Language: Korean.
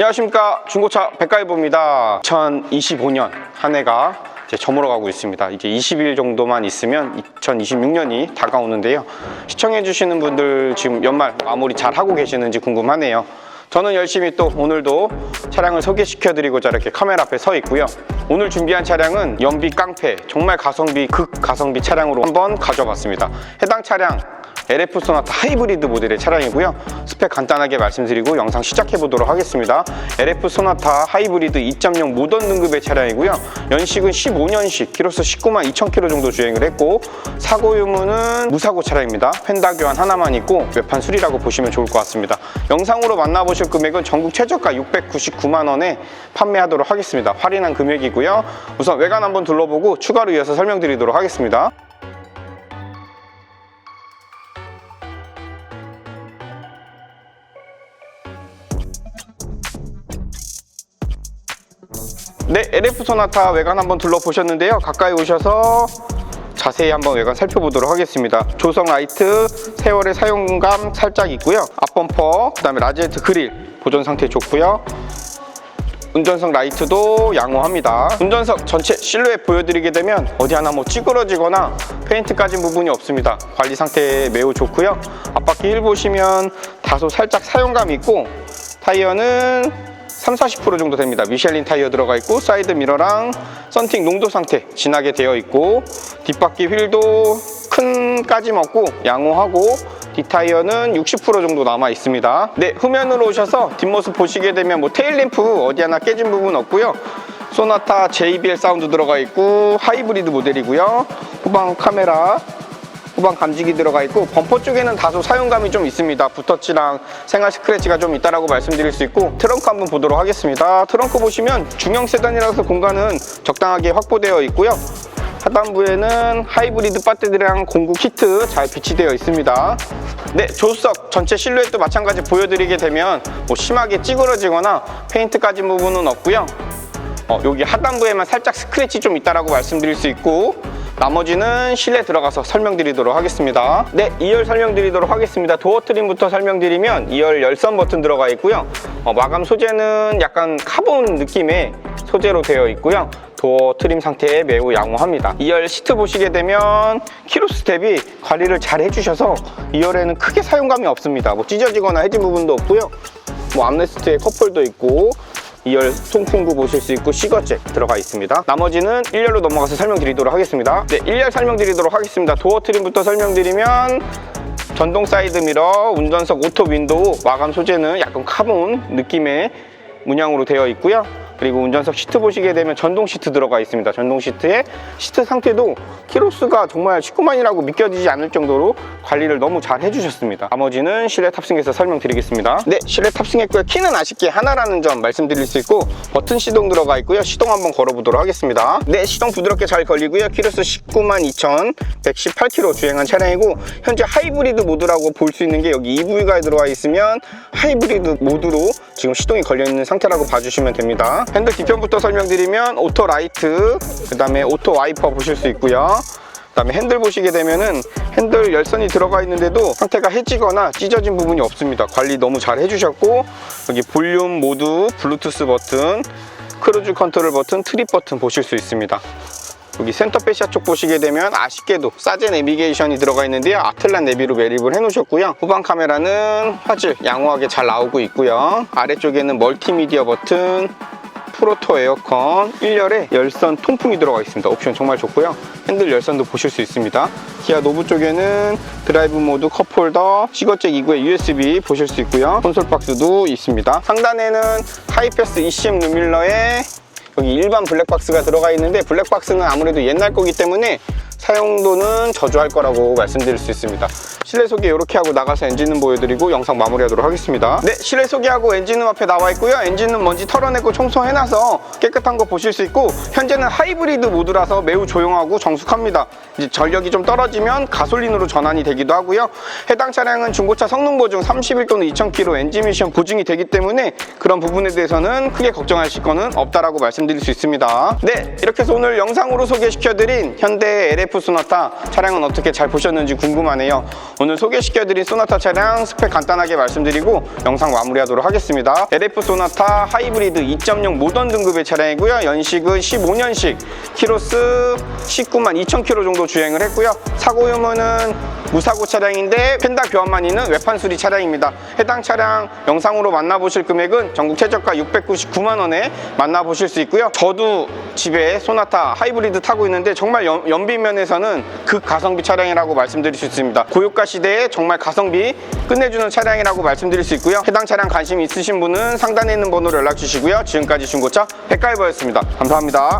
안녕하십니까. 중고차 백가이보입니다. 2025년 한 해가 이제 저물어가고 있습니다. 이제 20일 정도만 있으면 2026년이 다가오는데요. 시청해 주시는 분들 지금 연말 마무리 잘 하고 계시는지 궁금하네요. 저는 열심히 또 오늘도 차량을 소개시켜 드리고자 이렇게 카메라 앞에 서 있고요. 오늘 준비한 차량은 연비 깡패 정말 가성비 극 가성비 차량으로 한번 가져봤습니다. 해당 차량 LF 소나타 하이브리드 모델의 차량이고요. 스펙 간단하게 말씀드리고 영상 시작해 보도록 하겠습니다. LF 소나타 하이브리드 2.0 모던 등급의 차량이고요. 연식은 15년식, 키로수 19만 2천 킬로 정도 주행을 했고 사고 유무는 무사고 차량입니다. 펜다 교환 하나만 있고 외판 수리라고 보시면 좋을 것 같습니다. 영상으로 만나보실 금액은 전국 최저가 699만 원에 판매하도록 하겠습니다. 할인한 금액이고요. 우선 외관 한번 둘러보고 추가로 이어서 설명드리도록 하겠습니다. 네, LF 소나타 외관 한번 둘러보셨는데요. 가까이 오셔서 자세히 한번 외관 살펴보도록 하겠습니다. 조성 라이트, 세월의 사용감 살짝 있고요. 앞범퍼, 그 다음에 라지에트 그릴 보존 상태 좋고요. 운전석 라이트도 양호합니다. 운전석 전체 실루엣 보여드리게 되면 어디 하나 뭐 찌그러지거나 페인트 까진 부분이 없습니다. 관리 상태 매우 좋고요. 앞바퀴 힐 보시면 다소 살짝 사용감 있고 타이어는 3, 40% 정도 됩니다. 미셸린 타이어 들어가 있고 사이드 미러랑 썬팅 농도 상태 진하게 되어 있고 뒷바퀴 휠도 큰 까짐 없고 양호하고 뒷타이어는 60% 정도 남아 있습니다. 네, 후면으로 오셔서 뒷모습 보시게 되면 뭐 테일램프 어디 하나 깨진 부분 없고요. 소나타 JBL 사운드 들어가 있고 하이브리드 모델이고요. 후방 카메라 후방 감지기 들어가 있고 범퍼 쪽에는 다소 사용감이 좀 있습니다. 붓터치랑 생활 스크래치가 좀 있다라고 말씀드릴 수 있고 트렁크 한번 보도록 하겠습니다. 트렁크 보시면 중형 세단이라서 공간은 적당하게 확보되어 있고요. 하단부에는 하이브리드 배터리랑 공구 키트 잘 비치되어 있습니다. 네, 조수석 전체 실루엣도 마찬가지 보여드리게 되면 뭐 심하게 찌그러지거나 페인트 까진 부분은 없고요. 어, 여기 하단부에만 살짝 스크래치 좀 있다라고 말씀드릴 수 있고 나머지는 실내 들어가서 설명드리도록 하겠습니다. 네, 2열 설명드리도록 하겠습니다. 도어 트림부터 설명드리면 2열 열선 버튼 들어가 있고요. 어, 마감 소재는 약간 카본 느낌의 소재로 되어 있고요. 도어 트림 상태 매우 양호합니다. 2열 시트 보시게 되면 대비 관리를 잘 해주셔서 2열에는 크게 사용감이 없습니다. 뭐 찢어지거나 해진 부분도 없고요. 뭐 암레스트에 컵홀도 있고 2열 송풍구 보실 수 있고 시거잭 들어가 있습니다. 나머지는 1열로 넘어가서 설명드리도록 하겠습니다. 네, 1열 설명드리도록 하겠습니다. 도어 트림부터 설명드리면 전동 사이드 미러, 운전석 오토 윈도우, 마감 소재는 약간 카본 느낌의 문양으로 되어 있고요. 그리고 운전석 시트 보시게 되면 전동 시트 들어가 있습니다. 전동 시트에 시트 상태도 키로수가 정말 19만이라고 믿겨지지 않을 정도로 관리를 너무 잘 해주셨습니다. 나머지는 실내 탑승해서 설명드리겠습니다. 네, 실내 탑승했고요. 키는 아쉽게 하나라는 점 말씀드릴 수 있고 버튼 시동 들어가 있고요. 시동 한번 걸어보도록 하겠습니다. 네, 시동 부드럽게 잘 걸리고요. 키로수 19만 2,118km 주행한 차량이고 현재 하이브리드 모드라고 볼 수 있는 게 여기 EV가 들어와 있으면 하이브리드 모드로 지금 시동이 걸려 있는 상태라고 봐주시면 됩니다. 핸들 뒤편부터 설명드리면 오토 라이트, 그 다음에 오토 와이퍼 보실 수 있고요. 그 다음에 핸들 보시게 되면은 핸들 열선이 들어가 있는데도 상태가 해지거나 찢어진 부분이 없습니다. 관리 너무 잘 해주셨고 여기 볼륨 모드, 블루투스 버튼, 크루즈 컨트롤 버튼, 트립 버튼 보실 수 있습니다. 여기 센터 페시아 쪽 보시게 되면 아쉽게도 사제 내비게이션이 들어가 있는데요. 아틀란 내비로 매립을 해놓으셨고요. 후방 카메라는 화질 양호하게 잘 나오고 있고요. 아래쪽에는 멀티미디어 버튼, 프로토 에어컨 1열에 열선 통풍이 들어가 있습니다. 옵션 정말 좋고요. 핸들 열선도 보실 수 있습니다. 기아 노브 쪽에는 드라이브 모드 컵홀더, 시거잭 2구의 USB 보실 수 있고요. 콘솔 박스도 있습니다. 상단에는 하이패스 ECM 루밀러에 여기 일반 블랙박스가 들어가 있는데 블랙박스는 아무래도 옛날 거기 때문에 사용도는 저조할 거라고 말씀드릴 수 있습니다. 실내 소개 이렇게 하고 나가서 엔진은 보여드리고 영상 마무리하도록 하겠습니다. 네, 실내 소개하고 엔진음 앞에 나와 있고요. 엔진은 먼지 털어내고 청소해놔서 깨끗한 거 보실 수 있고 현재는 하이브리드 모드라서 매우 조용하고 정숙합니다. 이제 전력이 좀 떨어지면 가솔린으로 전환이 되기도 하고요. 해당 차량은 중고차 성능 보증 30일 또는 2000km 엔진 미션 보증이 되기 때문에 그런 부분에 대해서는 크게 걱정하실 거는 없다라고 말씀드릴 수 있습니다. 네, 이렇게 해서 오늘 영상으로 소개시켜드린 현대 LF 소나타 차량은 어떻게 잘 보셨는지 궁금하네요. 오늘 소개시켜드린 소나타 차량 스펙 간단하게 말씀드리고 영상 마무리하도록 하겠습니다. LF 소나타 하이브리드 2.0 모던 등급의 차량이고요. 연식은 15년식, 키로수 19만 2천 킬로 정도 주행을 했고요. 사고 유무는 무사고 차량인데 펜다 교환만 있는 외판 수리 차량입니다. 해당 차량 영상으로 만나보실 금액은 전국 최저가 699만 원에 만나보실 수 있고요. 저도 집에 소나타 하이브리드 타고 있는데 정말 연, 연비 면에서는 극 가성비 차량이라고 말씀드릴 수 있습니다. 고유가 시대에 정말 가성비 끝내주는 차량이라고 말씀드릴 수 있고요. 해당 차량 관심 있으신 분은 상단에 있는 번호로 연락 주시고요. 지금까지 중고차 백가이버였습니다. 감사합니다.